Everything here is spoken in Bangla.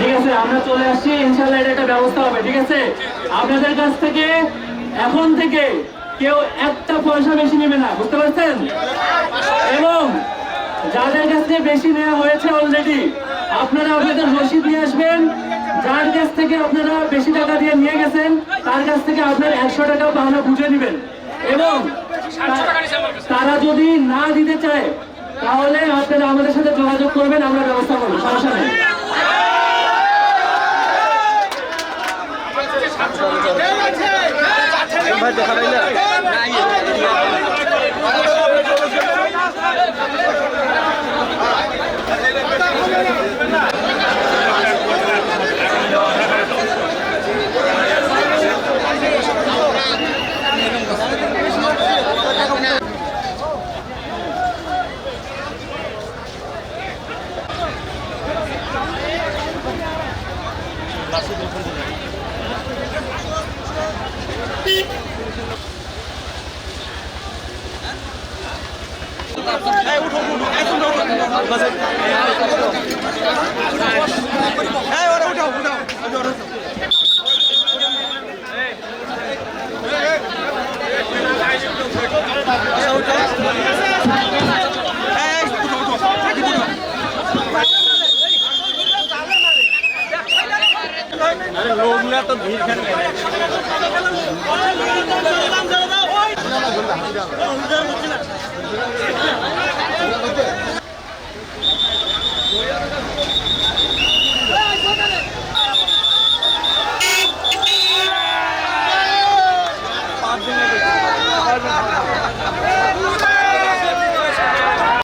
ঠিক আছে আমরা চলে আসছি ইনশাল্লাহ এটা একটা ব্যবস্থা হবে ঠিক আছে? আপনাদের কাছ থেকে এখন থেকে কেউ একটা পয়সা বেশি নেবে না বুঝতে পারছেন? এবং যাদের কাছ থেকে বেশি নেওয়া হয়েছে অলরেডি আপনারা আপনাদের রসিদ নিয়ে আসবেন। যার কাছ থেকে আপনারা বেশি টাকা দিয়ে নিয়ে গেছেন তার কাছ থেকে আপনার একশো টাকা পাওনা বুঝে নেবেন। এবং তারা যদি না দিতে চায় তাহলে আপনারা আমাদের সাথে যোগাযোগ করবেন আমরা ব্যবস্থা করব সমস্যা ভাই দেখা পাই Beep. লোকগুলা তো ভিড় খান কেন Thank you.